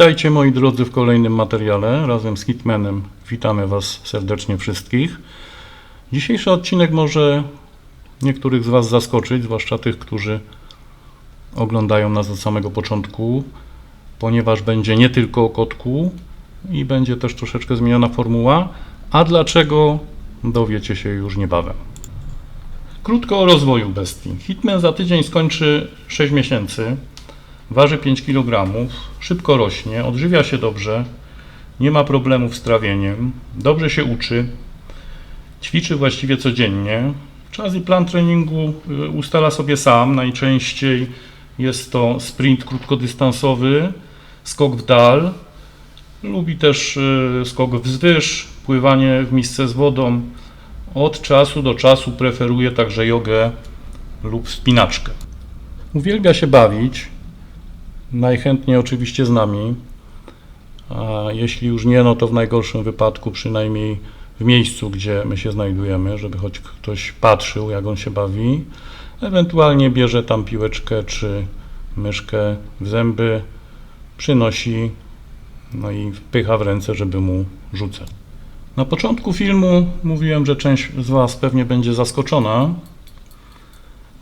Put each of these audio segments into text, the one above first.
Witajcie moi drodzy w kolejnym materiale. Razem z Hitmanem witamy Was serdecznie wszystkich. Dzisiejszy odcinek może niektórych z Was zaskoczyć, zwłaszcza tych, którzy oglądają nas od samego początku, ponieważ będzie nie tylko o kotku i będzie też troszeczkę zmieniona formuła. A dlaczego dowiecie się już niebawem. Krótko o rozwoju bestii. Hitman za tydzień skończy 6 miesięcy. Waży 5 kg, szybko rośnie, odżywia się dobrze, nie ma problemów z trawieniem, dobrze się uczy, ćwiczy właściwie codziennie. Czas i plan treningu y, ustala sobie sam. Najczęściej jest to sprint krótkodystansowy, skok w dal. Lubi też y, skok wzwyż, pływanie w misce z wodą. Od czasu do czasu preferuje także jogę lub wspinaczkę. Uwielbia się bawić, najchętniej oczywiście z nami, a jeśli już nie, no to w najgorszym wypadku przynajmniej w miejscu, gdzie my się znajdujemy, żeby choć ktoś patrzył, jak on się bawi. Ewentualnie bierze tam piłeczkę czy myszkę w zęby, przynosi, no i wpycha w ręce, żeby mu rzucać. Na początku filmu mówiłem, że część z Was pewnie będzie zaskoczona.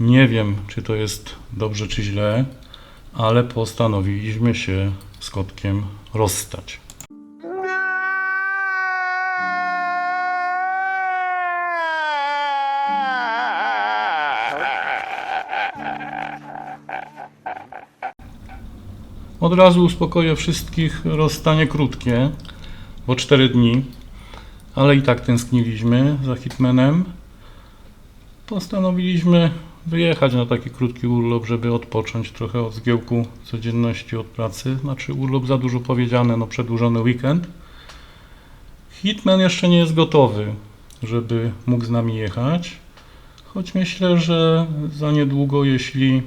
Nie wiem, czy to jest dobrze, czy źle, ale postanowiliśmy się z kotkiem rozstać. Od razu uspokoję wszystkich, rozstanie krótkie, bo 4 dni, ale i tak tęskniliśmy za Hitmanem. Postanowiliśmy wyjechać na taki krótki urlop, żeby odpocząć trochę od zgiełku codzienności od pracy. Znaczy urlop za dużo powiedziane, no przedłużony weekend. Hitman jeszcze nie jest gotowy, żeby mógł z nami jechać, choć myślę, że za niedługo, jeśli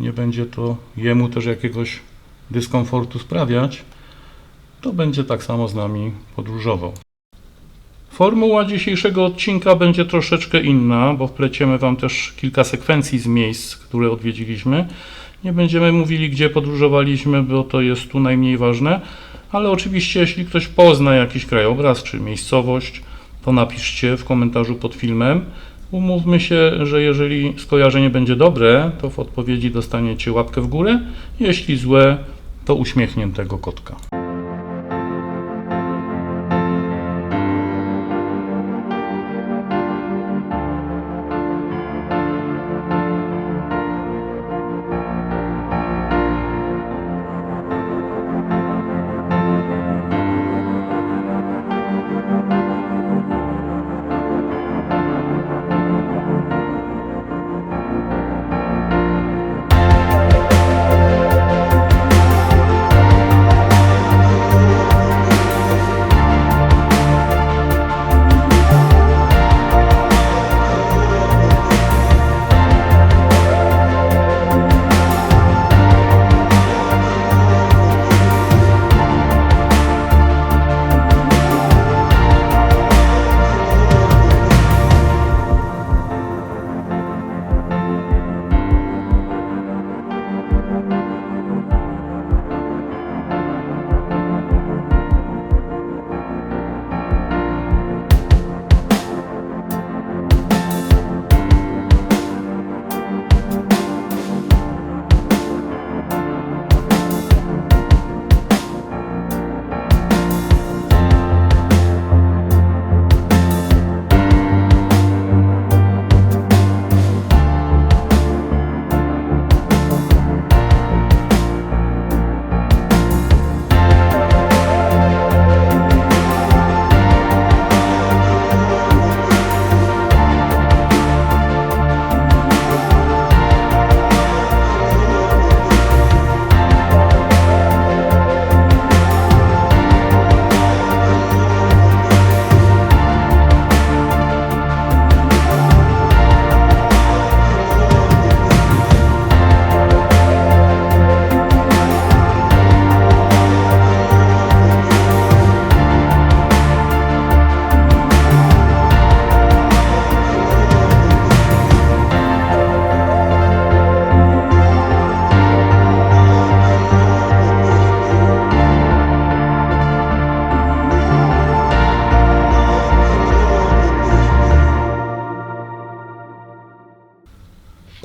nie będzie to jemu też jakiegoś dyskomfortu sprawiać, to będzie tak samo z nami podróżował. Formuła dzisiejszego odcinka będzie troszeczkę inna, bo wpleciemy Wam też kilka sekwencji z miejsc, które odwiedziliśmy. Nie będziemy mówili, gdzie podróżowaliśmy, bo to jest tu najmniej ważne, ale oczywiście, jeśli ktoś pozna jakiś krajobraz czy miejscowość, to napiszcie w komentarzu pod filmem. Umówmy się, że jeżeli skojarzenie będzie dobre, to w odpowiedzi dostaniecie łapkę w górę, jeśli złe, to uśmiechniętego kotka.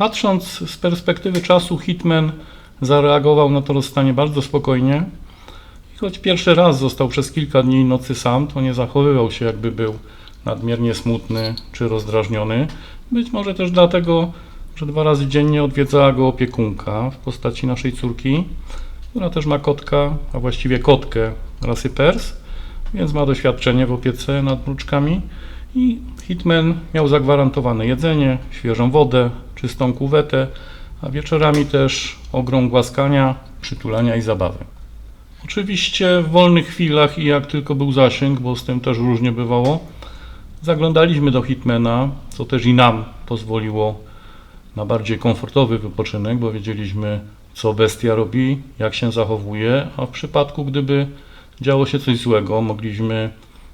Patrząc z perspektywy czasu, Hitman zareagował na to rozstanie bardzo spokojnie. I choć pierwszy raz został przez kilka dni i nocy sam, to nie zachowywał się, jakby był nadmiernie smutny czy rozdrażniony. Być może też dlatego, że dwa razy dziennie odwiedzała go opiekunka w postaci naszej córki, która też ma kotka, a właściwie kotkę rasy Pers, więc ma doświadczenie w opiece nad wnuczkami. I Hitman miał zagwarantowane jedzenie, świeżą wodę, czystą kuwetę, a wieczorami też ogrom głaskania, przytulania i zabawy. Oczywiście w wolnych chwilach i jak tylko był zasięg, bo z tym też różnie bywało, zaglądaliśmy do Hitmana, co też i nam pozwoliło na bardziej komfortowy wypoczynek, bo wiedzieliśmy, co bestia robi, jak się zachowuje, a w przypadku, gdyby działo się coś złego, mogliśmy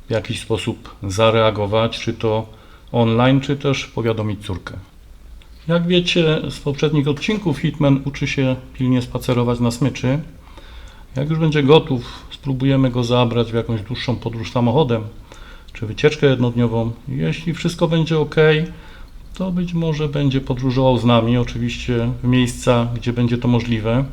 w jakiś sposób zareagować, czy to online, czy też powiadomić córkę. Jak wiecie z poprzednich odcinków, Hitman uczy się pilnie spacerować na smyczy. Jak już będzie gotów, spróbujemy go zabrać w jakąś dłuższą podróż samochodem, czy wycieczkę jednodniową. Jeśli wszystko będzie ok, to być może będzie podróżował z nami, oczywiście w miejsca, gdzie będzie to możliwe.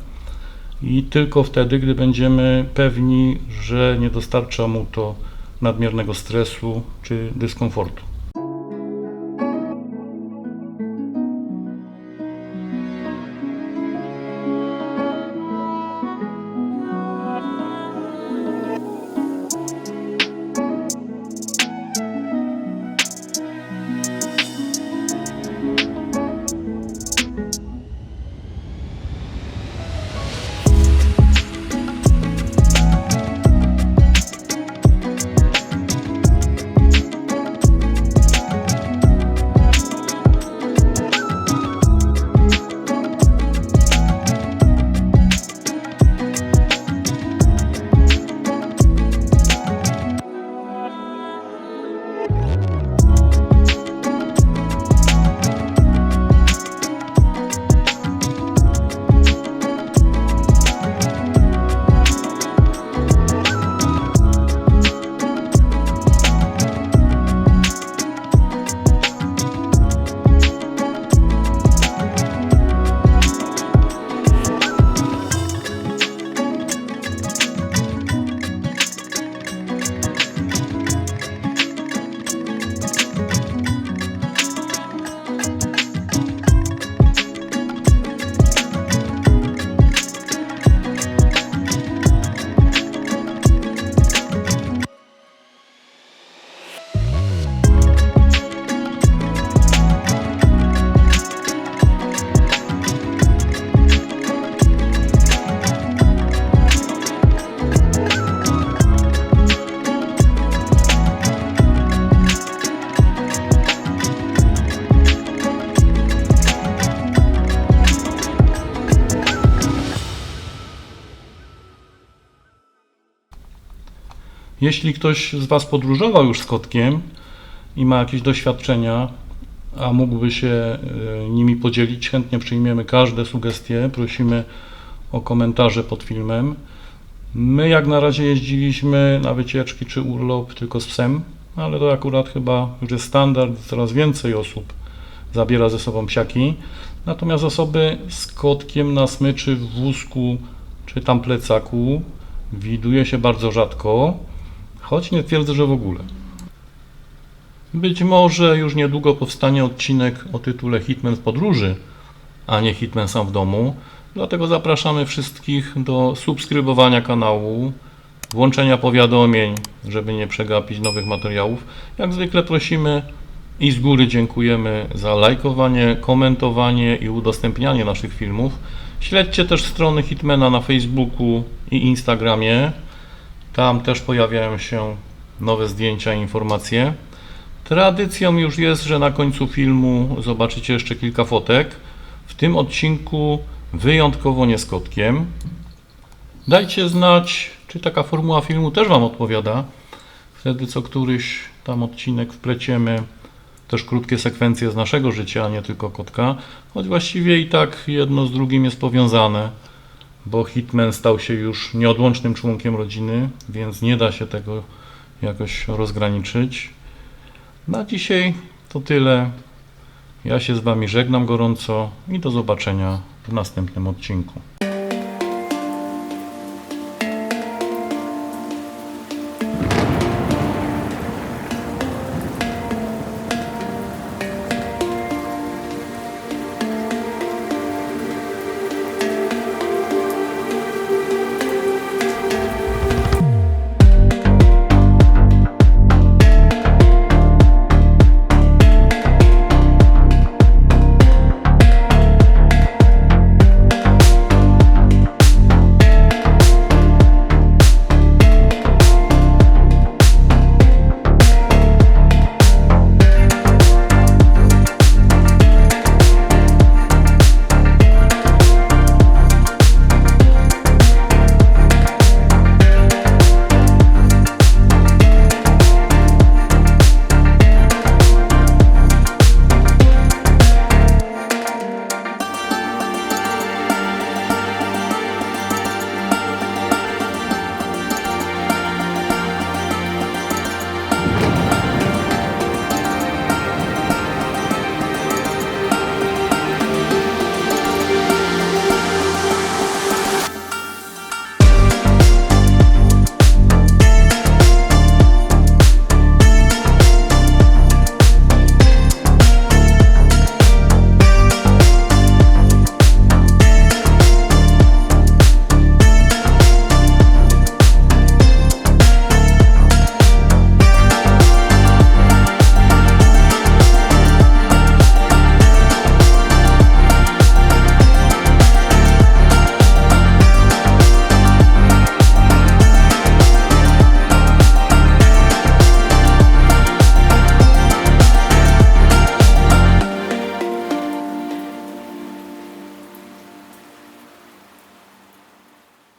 I tylko wtedy, gdy będziemy pewni, że nie dostarcza mu to nadmiernego stresu czy dyskomfortu. Jeśli ktoś z Was podróżował już z kotkiem i ma jakieś doświadczenia, a mógłby się e, nimi podzielić, chętnie przyjmiemy każde sugestie. Prosimy o komentarze pod filmem. My jak na razie jeździliśmy na wycieczki czy urlop tylko z psem, ale to akurat chyba już jest standard, coraz więcej osób zabiera ze sobą psiaki. Natomiast osoby z kotkiem na smyczy w wózku czy tam plecaku widuje się bardzo rzadko, choć nie twierdzę, że w ogóle. Być może już niedługo powstanie odcinek o tytule Hitman w podróży, a nie Hitman sam w domu. Dlatego zapraszamy wszystkich do subskrybowania kanału, włączenia powiadomień, żeby nie przegapić nowych materiałów. Jak zwykle prosimy i z góry dziękujemy za lajkowanie, komentowanie i udostępnianie naszych filmów. Śledźcie też strony Hitmana na Facebooku i Instagramie. Tam też pojawiają się nowe zdjęcia i informacje. Tradycją już jest, że na końcu filmu zobaczycie jeszcze kilka fotek. W tym odcinku wyjątkowo nie z kotkiem. Dajcie znać, czy taka formuła filmu też Wam odpowiada. Wtedy co któryś tam odcinek wpleciemy też krótkie sekwencje z naszego życia, a nie tylko kotka. Choć właściwie i tak jedno z drugim jest powiązane, bo Hitman stał się już nieodłącznym członkiem rodziny, więc nie da się tego jakoś rozgraniczyć. Na dzisiaj to tyle. Ja się z Wami żegnam gorąco i do zobaczenia w następnym odcinku.